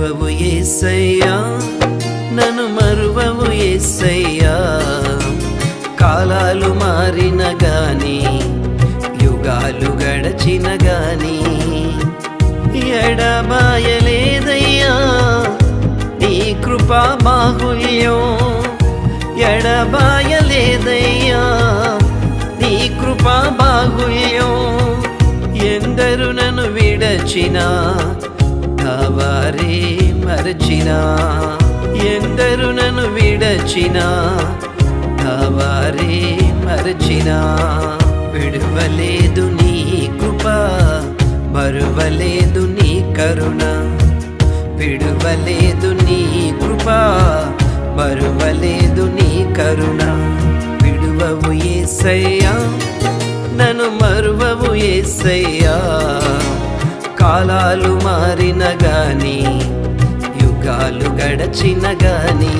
విడువవు ఏసయ్యా. నన్ను మరువవు ఏసయ్యా. కాలాలు మారిన గాని యుగాలు గడచిన గాని ఎడబాయలేదయ్యా. నీ కృపా బాహుల్యం ఎడబాయలేదయ్యా. నీ కృపా బాహుల్యం ఎందరు నన్ను విడచినా కావారే మరచినా ఎందరు నన్ను విడచినా కావారే మరచినా. విడవలేదు నీ కృప మరువలేదు నీ కరుణ. విడవలేదు నీ కృప మరువలేదు నీ కరుణ. విడువవు ఏసయ్యా నన్ను మరువవు ఏసయ్యా. కాలాలు మారిన గానీ గడచిన గానీ